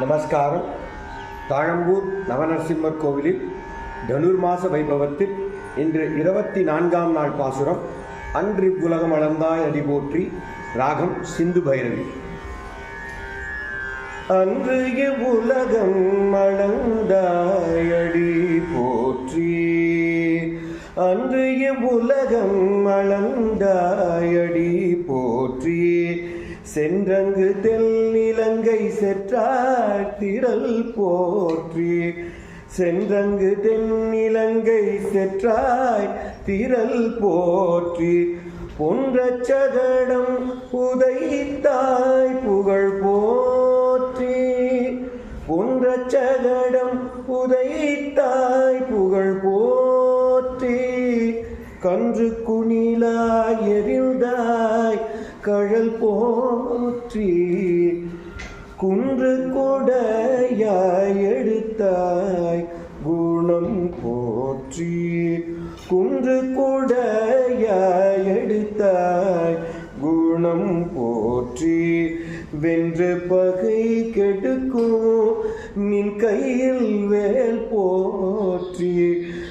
நமஸ்காரம். தாழம்பூர் நவநரசிம்மர் கோவிலில் தனுர்மாச வைபவத்தில் இன்று இருபத்தி நான்காம் நாள் பாசுரம். அன்று உலகம் அளந்தாய் அடி போற்றி ராகம் சிந்து பைரவி. அன்று இவ்வுலகம் அளந்தாயடி போற்றி. அன்று இவ்வுலகம் அளந்தாயடி சென்றங்கு தென்னிலங்கை செற்றாய் போற்றி. சென்றங்கு தென்னிலங்கை செற்றாய் திரள் போற்றி. பொன்ற சகடம் உதைத்தாய் புகழ் போற்றி. பொன்ற சகடம் உதைத்தாய் புகழ் போற்றி. கன்று குணிலாய் கழல் போற்றி குன்று கொடையாய் எடுத்தாய் குணம் போற்றி குன்று கொடையாய் எடுத்தாய் குணம் போற்றி வென்று பகை கெடுக்கும் நின் கையில் வேல் போற்றி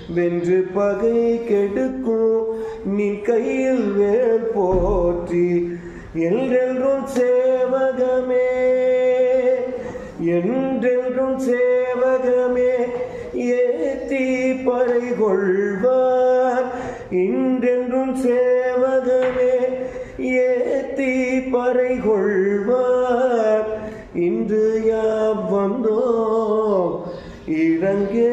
வென்று பகை கெடுக்கும் நின் கையில் வேல் போற்றி என்றென்றும் சேவகமே. என்றென்றும் சேவகமே ஏத்தி பறை கொள்வார் இன்றென்றும் சேவகமே ஏத்தி பறை கொள்வார் இன்று யாம் வந்தோம் இறங்கே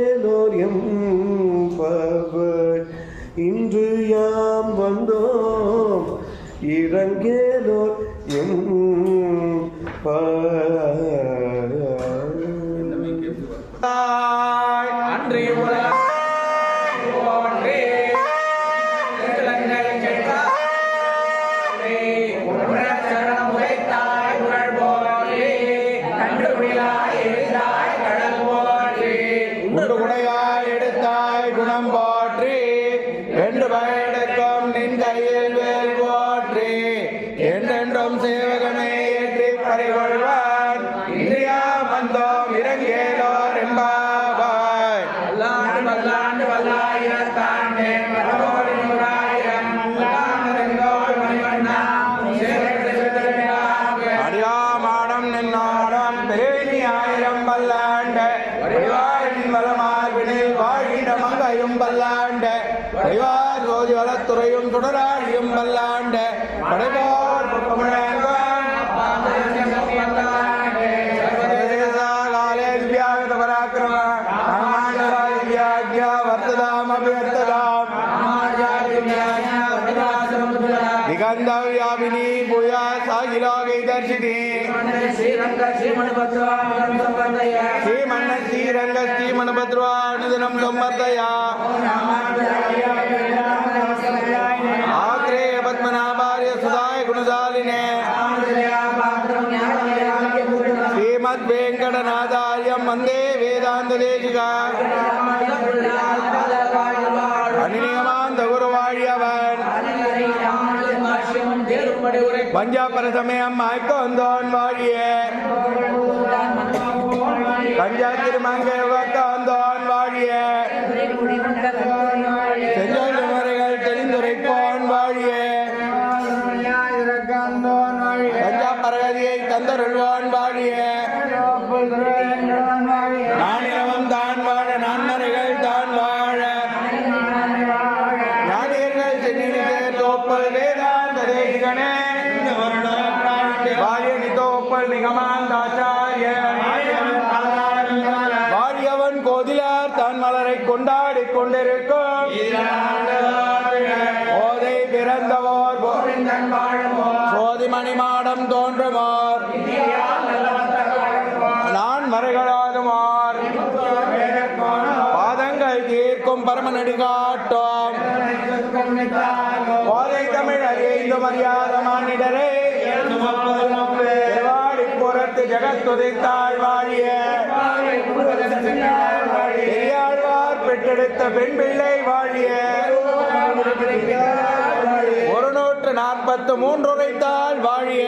வந்தோம் இறங்கேலோர் வல்லாண்டு வல்லாண்டு வல்லாயிரத்தாண்டே மரபோடி நூறாயிரம் வல்லாண்டு மணிவண்ணா அடியாமாடம் நின்னாடம் ஆயிரம் வளமார்பினில் மங்கையும் வடிவார் ஜோதி வளத்துறையும் சுடராழியும் பல்லாண்ட படைபோர் ಗಂಧವ್ಯಾಮಿನಿ ಭೂಯ ಸಾಗಿಲೋಗೈ ದರ್ಶಿನಿ ಶ್ರೀರಂಗ ಶ್ರೀಮಣ ಶ್ರೀಮಣ್ಣ ಶ್ರೀರಂಗ ಶ್ರೀಮಣ ಭದ್ರವಾಣುದಿನಂ ಸಂವರ್ಧಯ ಆತ್ರೇಯ ಪದ್ಮನಾಭಾರ್ಯ ಸುಧಾಯ ಗುಣಜಾಲಿನೇ ಶ್ರೀಮದ್ ವೆಂಕಟನಾಥಾರ್ಯಂ ವಂದೇ ವೇದಾಂತ ದೇಶಿಗ ಅನಿಯಮ பஞ்சாபர சமயம் மயக்க வந்தோன் வாழிய பஞ்சா திருமங்கை வந்தோன் வாழிய கொண்டிருக்கும் ஓதை பிறந்தவோர். சோதி மணிமாடம் தோன்றுமார் நான் மறைகளாதுமார் பாதங்கள் தீர்க்கும் பரமநடி காட்டும். கோதை தமிழ் அறிந்து மரியாத திருவாடி புறத்து வாழிய. பெற்றெடுத்த பெண் பிள்ளை வாழிய. ஒரு நூற்று நாற்பத்து மூன்று உரைத்தால் வாழிய.